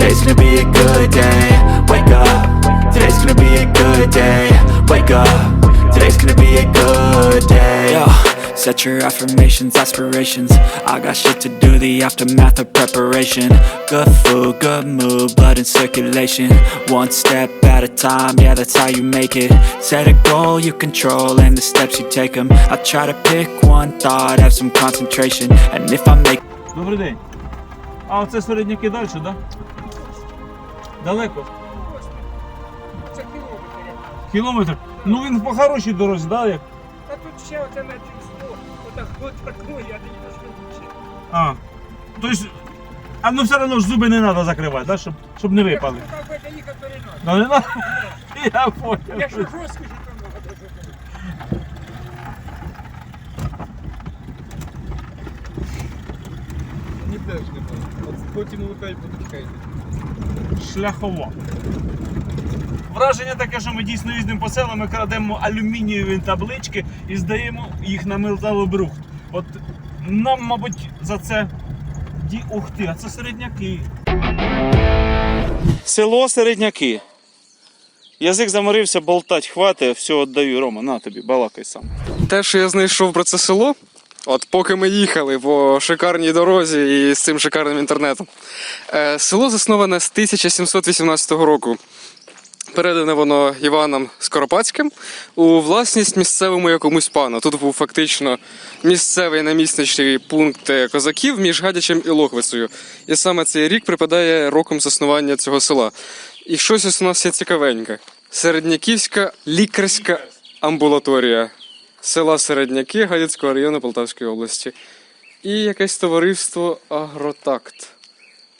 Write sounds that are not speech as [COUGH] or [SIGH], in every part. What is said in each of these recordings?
today's gonna be a good day. Wake up, today's gonna be a good day. Wake up, today's gonna be a good day. Yo. Set your affirmations, aspirations. I got shit to do, the aftermath of preparation. Good food, good mood, blood in circulation. One step at a time, yeah, that's how you make it. Set a goal you control, and the steps you take them. I try to pick one thought, have some concentration. And if I make Добрий день. А оце середняки далі, так? Да? Далеко? Це кілометр. як. Кілометр. Ну він по хорошій дорозі, да? Як? Та тут ще оце метрів 100. Отак от такої, я не пішов ще. А. Тобто, а ну все одно ж зуби не треба закривати, да? щоб, щоб не випали. Якщо так буде їхати, то не надо. Ну, не надо? [LAUGHS] Я понял. Якщо розкажу, то надо. Мені теж не було. От потім опять буду Шляхова. Враження таке, що ми дійсно їздимо по селам, ми крадемо алюмінієві таблички і здаємо їх на металобрухт. От нам, мабуть, за це. Ді... Ух ти, а це середняки. Село Середняки. Язик заморився, болтать, хватить, все віддаю. Рома, на тобі, балакай сам. Те, що я знайшов про це село, от поки ми їхали по шикарній дорозі і з цим шикарним інтернетом. Е, село засноване з 1718 року. Передане воно Іваном Скоропадським у власність місцевому якомусь пану. Тут був фактично місцевий намісничий пункт е, козаків між Гадячем і Лохвицею. І саме цей рік припадає роком заснування цього села. І щось ось у нас є цікавеньке. Середняківська лікарська амбулаторія села Середняки Гадяцького району Полтавської області. І якесь товариство Агротакт.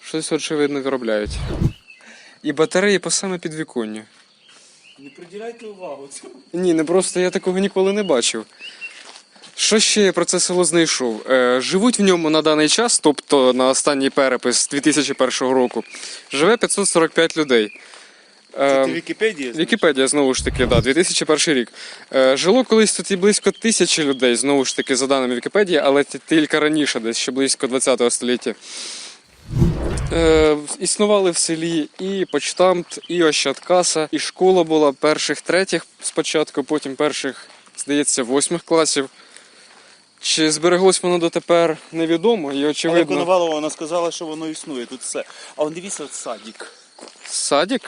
Щось очевидно виробляють. І батареї по саме підвіконню. Не приділяйте увагу цьому. Ні, не просто я такого ніколи не бачив. Що ще я про це село знайшов? Е, живуть в ньому на даний час, тобто на останній перепис 2001 року, живе 545 людей. Е, Вікіпедія? Вікіпедія, знову ж таки, да, 2001 рік. Е, жило колись тут і близько тисячі людей, знову ж таки, за даними Вікіпедії, але ті- тільки раніше, десь ще близько 20 століття. Е, існували в селі і почтамт, і ощадкаса, і школа була перших третіх спочатку, потім перших, здається, восьмих класів. Чи збереглось воно дотепер, невідомо, і Але. Коновалова вона сказала, що воно існує тут все. А он дивіться от садик. Садик,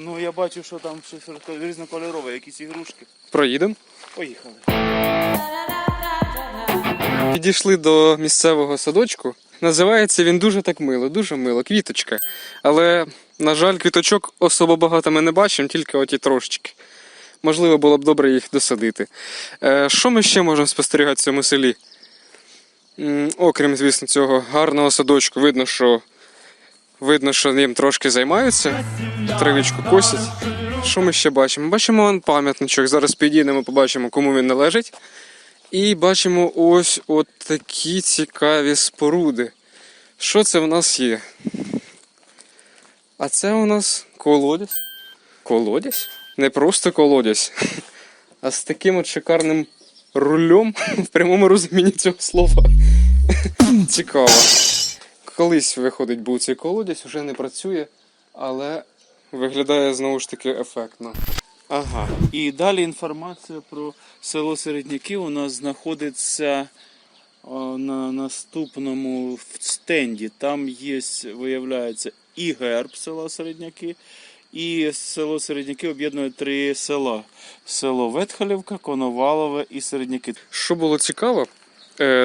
Ну я бачу, що там щось різнокольорове, якісь ігрушки. проїдемо. Поїхали. Підійшли до місцевого садочку. Називається він дуже так мило, дуже мило, квіточка. Але, на жаль, квіточок особо багато ми не бачимо, тільки оті трошечки. Можливо, було б добре їх досадити. Е, що ми ще можемо спостерігати в цьому селі? Окрім, звісно, цього гарного садочку, видно, що видно, що ним трошки займаються, травичку косять. Що ми ще бачимо? Бачимо вон пам'ятничок. Зараз підійдемо, побачимо, кому він належить. І бачимо ось от такі цікаві споруди. Що це в нас є? А це у нас колодязь. Колодязь? Не просто колодязь, [LAUGHS] а з таким от шикарним рульом [LAUGHS] в прямому розумінні цього слова. [LAUGHS] Цікаво. Колись, виходить, був цей колодязь, вже не працює, але виглядає знову ж таки ефектно. Ага. І далі інформація про село Середняки у нас знаходиться на наступному стенді. Там є, виявляється, і герб села Середняки, і село Середняки об'єднує три села: село Ветхалівка, Коновалове і Середняки. Що було цікаво,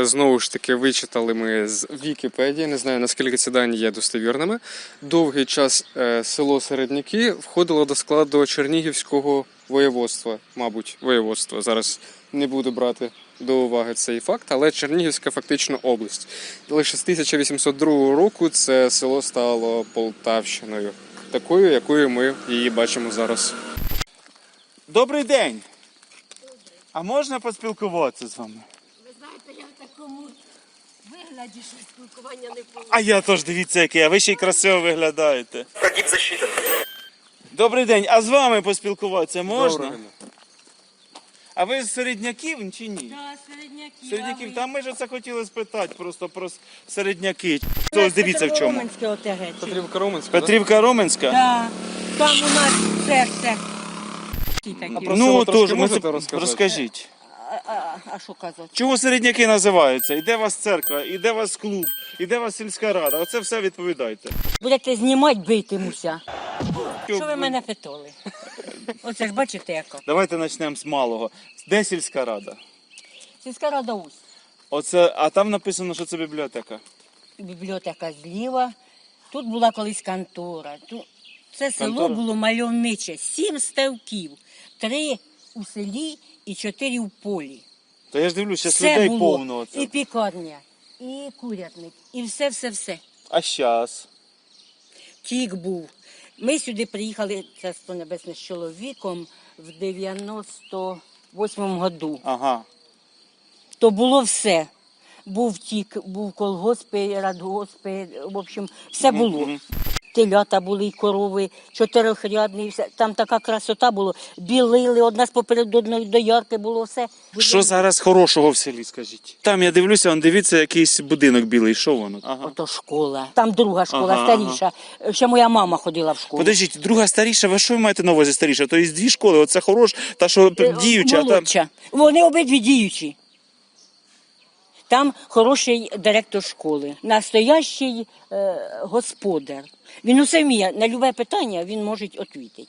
знову ж таки, вичитали ми з Вікіпедії, не знаю наскільки ці дані є достовірними. Довгий час е, село Середняки входило до складу Чернігівського воєводства, мабуть, воєводства. Зараз не буду брати до уваги цей факт, але Чернігівська фактично область. Лише з 1802 року це село стало Полтавщиною. такою, якою ми її бачимо зараз. Добрий день! А можна поспілкуватися з вами? Ви знаєте, я в такому вигляді, що спілкування не було. А я теж дивіться, який, а ви ще й красиво виглядаєте. Добрий день, а з вами поспілкуватися можна? А ви з середняків чи ні? Да, середняки. Середняків, там ми ж це хотіли спитати просто про с- середняки. Ось дивіться в чому. Роменське ОТГ. чи? Петрівка Роменська, Петрівка Роменська? Да. Там у нас серце. Про Ну, трошки можете розказати? розкажіть. А, а, що казати? Чого середняки називаються? І де у вас церква, і де у вас клуб, і де у вас сільська рада? Оце все відповідайте. Будете знімати, битимуся. Що ви мене питали? Оце ж бачите яка. Давайте почнемо з малого. Де сільська рада? Сільська рада ось. Оце, а там написано, що це бібліотека. Бібліотека зліва. Тут була колись контора. Тут... Це село Контора? було мальовниче. Сім ставків. Три у селі і чотири в полі. То я ж дивлюся, зараз Все людей було. повно. Оце. І пікарня, і курятник, і все, все, все. А зараз? Тік був. Ми сюди приїхали, царство небесне, з чоловіком в 98-му году. Ага. То було все. Був тік, був колгоспи, радгоспи, в общем, все було. Телята були і корови, чотирьохрядні, і все. там така красота була. Білили, одна з поперед одної доярки було все. Що зараз хорошого в селі, скажіть? Там я дивлюся, он дивіться, якийсь будинок білий. Що воно? Ага. Ото школа. Там друга школа, Ага, старіша. Ще моя мама ходила в школу. Подождіть, друга старіша, ви що ви маєте на увазі старіша? То є дві школи, оце хорош, та що Е, діюча, а там. молодша. Вони обидві діючі. Там хороший директор школи, настоящий е, господар. Він усе вміє, на любе питання він може відповідати.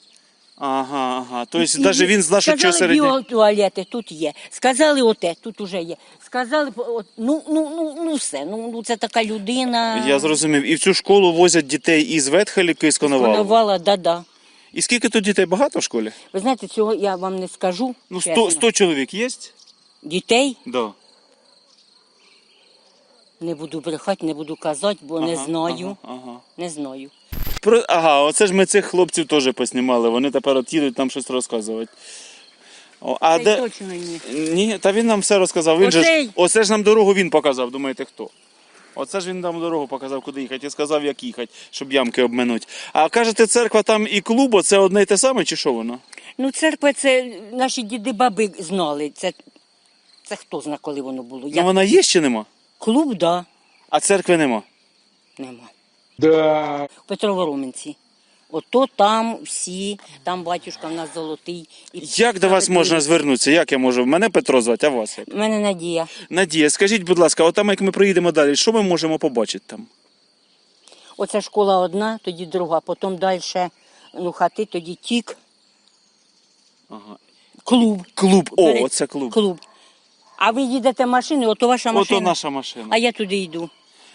Ага, ага. Тобто, навіть він знає, що чого Сказали, біотуалети тут є. Сказали оте, тут уже є. Сказали, от, ну, ну, ну, ну все, ну, ну це така людина. Я зрозумів. І в цю школу возять дітей із Ветхеліки, з. Коновала, да-да. І скільки тут дітей багато в школі? Ви знаєте, цього я вам не скажу. Ну, чесно. 100, 100 чоловік є? Дітей Да. Не буду брехати, не буду казати, бо не знаю. Ага, ага. Не знаю. Про... Ага, оце ж ми цих хлопців теж поснімали. Вони тепер от їдуть там щось розказувати. О, а Та де... точно ні. Ні, та він нам все розказав. Він же ж... Оце ж нам дорогу він показав, думаєте хто? Оце ж він нам дорогу показав, куди їхати, і сказав, як їхати, щоб ямки обминути. А кажете, церква там і клуб, це одне й те саме, чи що воно? Ну, церква це наші діди баби знали. Це, це хто зна, коли воно було. Ну Я... вона є чи нема? Клуб, да, А церкви нема. нема. В Петрово-Роменці. Ото там всі, там батюшка в нас золотий. І Як до вас можна звернутися? Як я можу? Мене Петро звати, а вас як? У мене надія. Надія, скажіть, будь ласка, от там, як ми приїдемо далі, що ми можемо побачити там? Оце школа одна, тоді друга, потім далі ну, хати, тоді тік. Ага. Клуб. Клуб. О, Перед- оце клуб. Клуб. А ви їдете машиною, ото ваша машина. Ото наша машина. А я туди йду.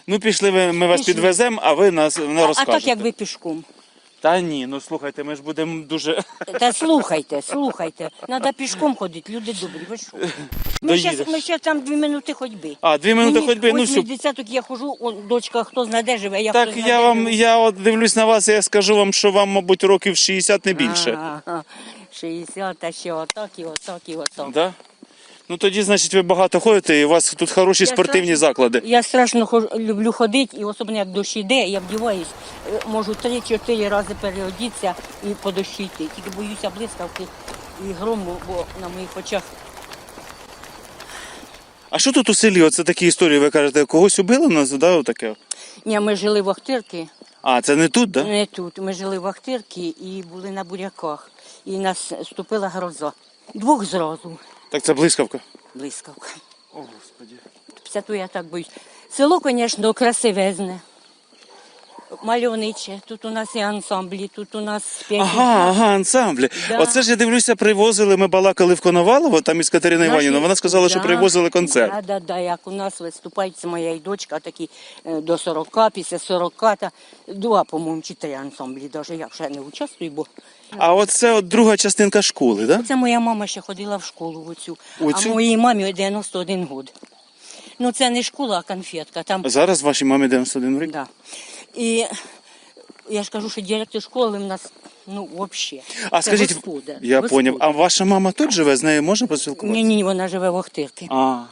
Ну пішли, ви- ми вас Пішли. підвеземо, а ви нас не А, а розкажете. так як ви пішком. Та ні, ну слухайте, ми ж будемо дуже. Та слухайте, слухайте. Треба пішком ходити, люди добрі, ви що? Ми Доїдеш. щас, ми ще там дві минути ходьби. А, дві минути Мені ходьби, ну все. десяток я хожу, он, дочка хто знає де живе, я Так хто я де вам, живу. я от дивлюсь на вас, і я скажу вам, що вам, мабуть, років 60 не більше. Ага, 60, а ще отак і отак і отак. Да? Ну тоді, значить, ви багато ходите, і у вас тут хороші Я спортивні страшно- заклади. Я страшно хож- люблю ходити, і особливо як дощ іде, я вдіваюсь, е, можу три-чотири рази переодітися і по дощі йти. Тільки боюся блискавки і грому, бо на моїх очах А що тут у селі? Оце такі історії, ви кажете, когось убили нас, да, отаке? Ні, ми жили в Охтирці, А, це не тут, да? не тут. Ми жили в Охтирці і були на буряках. І нас ступила гроза. Двох зразу Так це блискавка. блискавка. О, Господи. Псяту я так боюсь. Село, звісно, красивезне. Мальовниче. Тут у нас і ансамблі, тут у нас п'ять. Ага, ага, ансамблі. Да. Оце ж я дивлюся, привозили, ми балакали в Коновалово, там із Катериною Наші- Іванівною. Вона сказала, що Да, привозили концерт. Да, да, да, як у нас виступають, це моя і дочка, такі е, до 40, після 40, та два, по-моєму, чи три ансамблі, навіть я вже не участвую, бо А оце от друга частинка школи, да? це моя мама ще ходила в школу в оцю, Оцю? а моїй мамі 91 год. Ну це не школа, а конфетка. Там Зараз вашій мамі 91 рік. Да. І я ж кажу, що директор школи в нас, ну, взагалі. А скажіть, господар, я господар. поняв. А ваша мама тут живе? З нею можна поспілкуватися? Ні, ні, вона живе в Охтирці. А.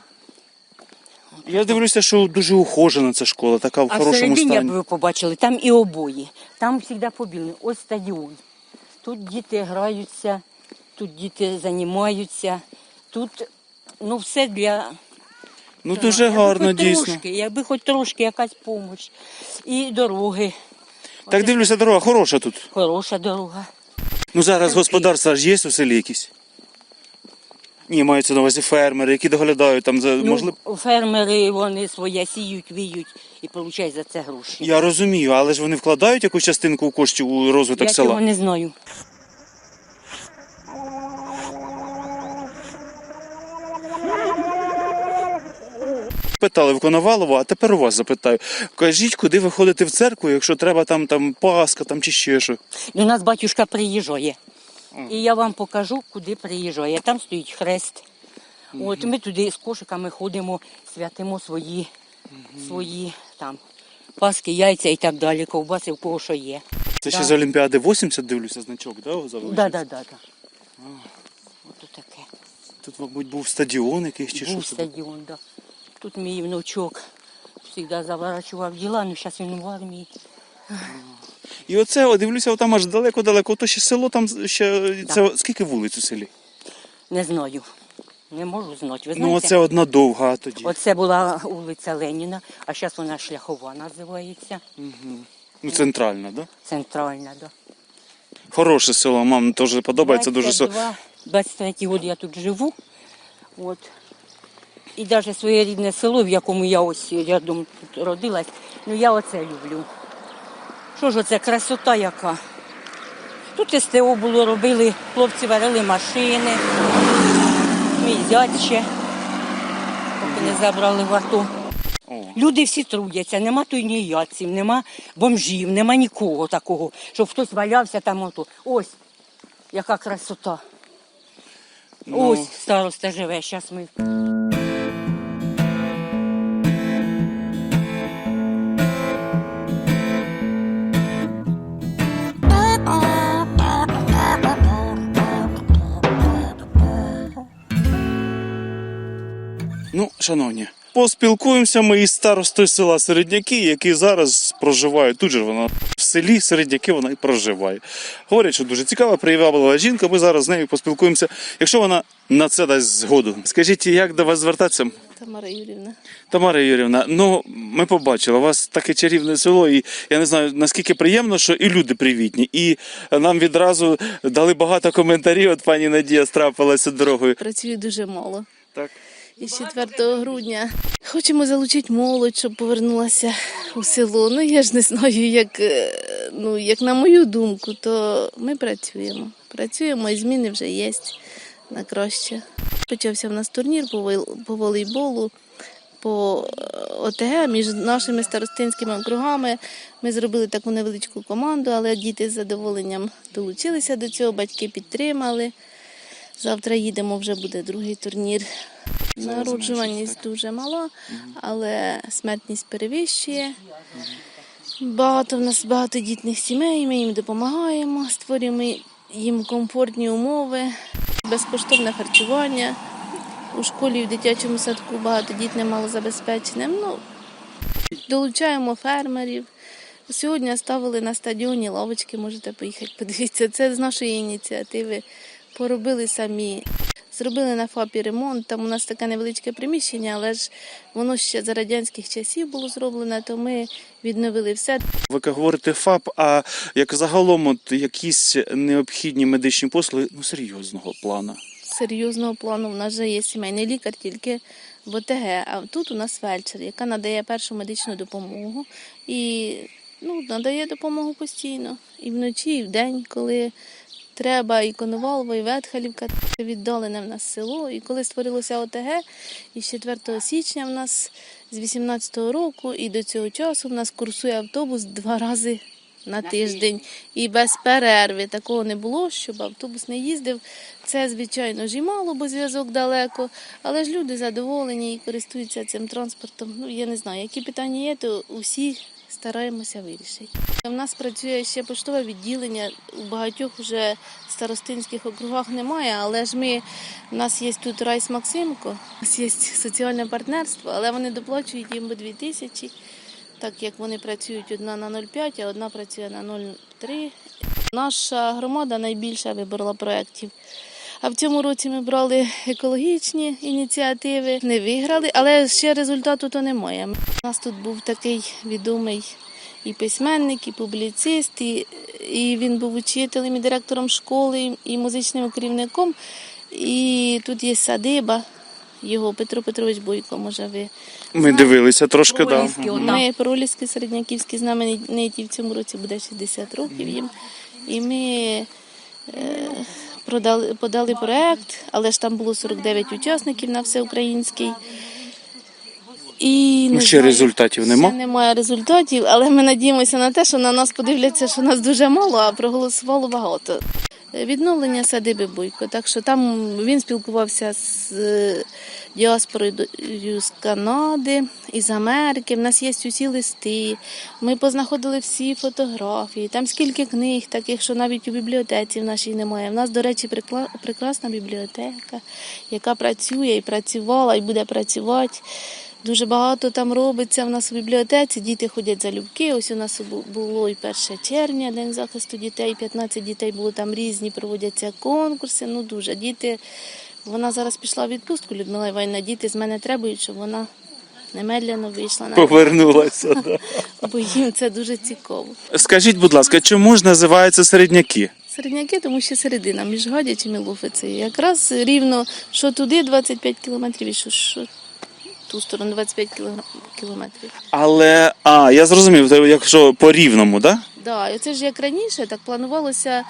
Я дивлюся, що дуже ухожена ця школа, така в А хорошому всередині, як стані. ви побачили, там і обої. Там завжди побіли. Ось стадіон. Тут діти граються, тут діти займаються, тут ну, все для. Ну Так, дуже якби гарно, хоч дійсно. Трошки, якби хоч трошки якась допомога. І дороги. Так дивлюся, дорога хороша тут. Хороша дорога. Ну зараз господарства ж є у селі якісь. Ні, маються на увазі фермери, які доглядають там за Ну, можливо. Фермери вони своє сіють, віють і получають за це гроші. Я розумію, але ж вони вкладають якусь частинку коштів у розвиток Я цього села. не знаю. Питали в Коновалова, а тепер у вас запитаю. Кажіть, куди ви ходите в церкву, якщо треба там, там Пасха там чи ще що. До нас батюшка приїжджає. І я вам покажу, куди приїжджає. Там стоїть хрест. От ми туди з кошиками ходимо, святимо свої, свої там паски, яйця і так далі, ковбаси, в кого що є. Це ще з Олімпіади 80 дивлюся, значок? Да, да, да, да. От таке. Тут, мабуть, був стадіон якийсь чи що. це? стадіон, да. Тут мій внучок завжди заворачував діла, ну зараз він в армії. І оце, о, дивлюся, там аж далеко-далеко. То ще село там ще. Це скільки вулиць у селі? Не знаю. Не можу знати. Ви Ну, оце одна довга тоді. Оце була вулиця Леніна, а зараз вона шляхова називається. Ну, центральна, да? Центральна, да. Хороше село, мам теж подобається дуже село. 22, 23 год я тут живу. От. І навіть своє рідне село, в якому я ось рядом тут родилась, ну я оце люблю. Що ж оце красота яка. Тут СТО було, робили, хлопці варили машини, мій зять ще, поки не забрали в АТО. Люди всі трудяться, нема тунеядців, нема бомжів, нема нікого такого, щоб хтось валявся там ото. Ось, яка красота. Ну. Ось староста живе, зараз ми. Ну, шановні, поспілкуємося ми із старостою села Середняки, який зараз проживає. Тут же вона селі Середняки вона і проживає. Говорять, що дуже цікава, приваблива жінка. Ми зараз з нею поспілкуємося, якщо вона на це дасть згоду. Скажіть, як до вас звертатися? Тамара Юрівна. Тамара Юрівна, ну ми побачили, у вас таке чарівне село, і я не знаю наскільки приємно, що і люди привітні. І нам відразу дали багато коментарів. От пані Надія страпилася дорогою. Працюю дуже мало. Так. І 4 грудня хочемо залучити молодь, щоб повернулася у село. Ну я ж не знаю, як, е, ну, як на мою думку, то ми працюємо. Працюємо, і зміни вже є на краще. Почався в нас турнір по волейболу. По е, ОТГ між нашими старостинськими округами ми зробили таку невеличку команду, але діти з задоволенням долучилися до цього, батьки підтримали. Завтра їдемо, вже буде другий турнір. Народжуваність дуже мала, але смертність перевищує. Багато в нас багатодітних сімей, ми їм допомагаємо, створюємо їм комфортні умови, безкоштовне харчування. У школі в дитячому садку багатодітним малозабезпеченим. Ну, долучаємо фермерів. Сьогодні ставили на стадіоні лавочки, можете поїхати подивитися. Це з нашої ініціативи. Поробили самі. Зробили на ФАПі ремонт. Там у нас таке невеличке приміщення, але ж воно ще за радянських часів було зроблене, то ми відновили все. Ви говорите ФАП, а як загалом от якісь необхідні медичні послуги ну серйозного плану. серйозного плану. У нас же є сімейний лікар тільки в ОТГ, а тут у нас фельдшер, яка надає першу медичну допомогу і ну, надає допомогу постійно. І вночі, і вдень, коли треба, і Коновалово, і Ветхалівка. Віддалене в нас село. І коли створилося ОТГ, і з 4 січня в нас з 18-го року і до цього часу в нас курсує автобус два рази на тиждень і без перерви. Такого не було, щоб автобус не їздив. Це, звичайно ж, і мало, бо зв'язок далеко, але ж люди задоволені і користуються цим транспортом. Ну, я не знаю, які питання є, то усі стараємося вирішити. У нас працює ще поштове відділення. У багатьох вже старостинських округах немає, але ж ми у нас є тут Райс Максимко, у нас є соціальне партнерство, але вони доплачують їм по 2 тисячі, так як вони працюють одна на 0,5, а одна працює на 0,3. Наша громада найбільше вибрала проєктів. А в цьому році ми брали екологічні ініціативи, не виграли, але ще результату то немає. У нас тут був такий відомий і письменник, і публіцист, і, і він був учителем, і директором школи, і музичним керівником. І тут є садиба, його Петро Петрович Бойко, може ви. Ми дивилися трошки, да. Проліски, отам. Ми Проліски середняківські знамениті в цьому році буде 60 років їм. І ми е, продали, подали проект, але ж там було 49 учасників на всеукраїнський. І Ну, ще знаю, результатів нема? Ще немає результатів, але ми надіємося на те, що на нас подивляться, що нас дуже мало, а проголосувало багато. Відновлення садиби Буйко. Так що там він спілкувався з е, діаспорою з Канади, із Америки. В нас є усі листи. Ми познаходили всі фотографії. Там скільки книг, таких, що навіть у бібліотеці в нашій немає. В нас, до речі, прекрасна бібліотека, яка працює і працювала, і буде працювати. Дуже багато там робиться в нас в бібліотеці. Діти ходять залюбки. Ось у нас було і 1 червня, день захисту дітей. 15 дітей було там різні, проводяться конкурси. Ну дуже діти. Вона зараз пішла в відпустку, Людмила Іванівна. Діти з мене требують, щоб вона немедленно вийшла на Повернулася. Да. [LAUGHS] бо їм це дуже цікаво. Скажіть, будь ласка, чому ж називаються середняки? Середняки, тому що середина між Гадячем і Луфицею. Якраз рівно, що туди 25 кілометрів, і що, що ту сторону 25 кілогра- кілометрів. Але, а, я зрозумів, то якщо по рівному, так? Да? Да, і це ж як раніше, так планувалося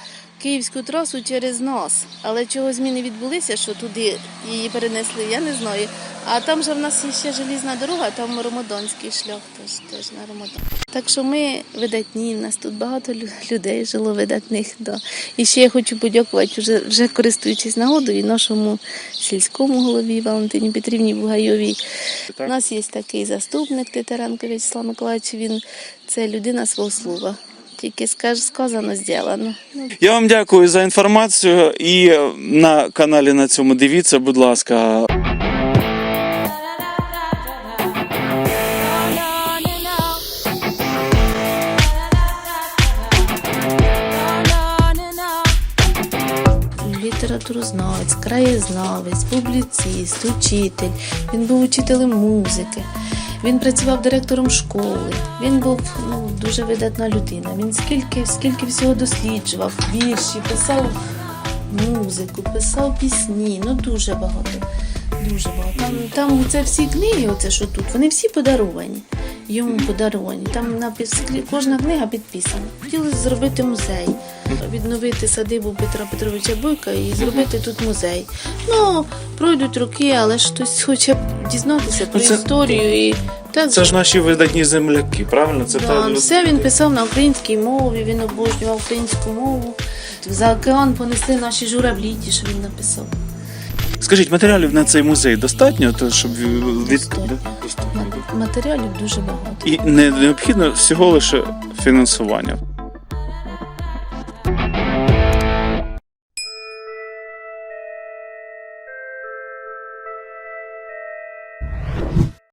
київську трасу через нас. Але чого зміни відбулися, що туди її перенесли, я не знаю. А там же в нас є ще желізна дорога, там Ромодонський шлях теж, теж на Ромодон. Так що ми видатні, в нас тут багато людей жило видатних. Да. І ще я хочу подякувати, вже, вже користуючись нагодою, нашому сільському голові Валентині Петрівні Бугайовій. У нас є такий заступник Титаренко В'ячеслав Миколаївич, він це людина свого слова. Тільки скаж, сказано, зроблено. Я вам дякую за інформацію і на каналі на цьому дивіться, будь ласка. літературознавець, краєзнавець, публіцист, учитель. Він був учителем музики. Він працював директором школи. Він був ну, дуже видатна людина. Він скільки, скільки всього досліджував, вірші, писав музику, писав пісні. Ну дуже багато. Дуже багато. Там, там це всі книги, оце що тут, вони всі подаровані. Йому подаровані. Там напис, кожна книга підписана. Хотіли зробити музей, відновити садибу Петра Петровича Бойка і зробити тут музей. Ну, пройдуть роки, але ж хтось хоче дізнатися про це- історію і так Це ж наші видатні земляки, правильно? Це Да, та все він писав на українській мові, він обожнював українську мову. За океан понесли наші журавлі, ті, що він написав. Скажіть, матеріалів на цей музей достатньо, то щоб від... Матеріалів дуже багато. І не необхідно всього лише фінансування.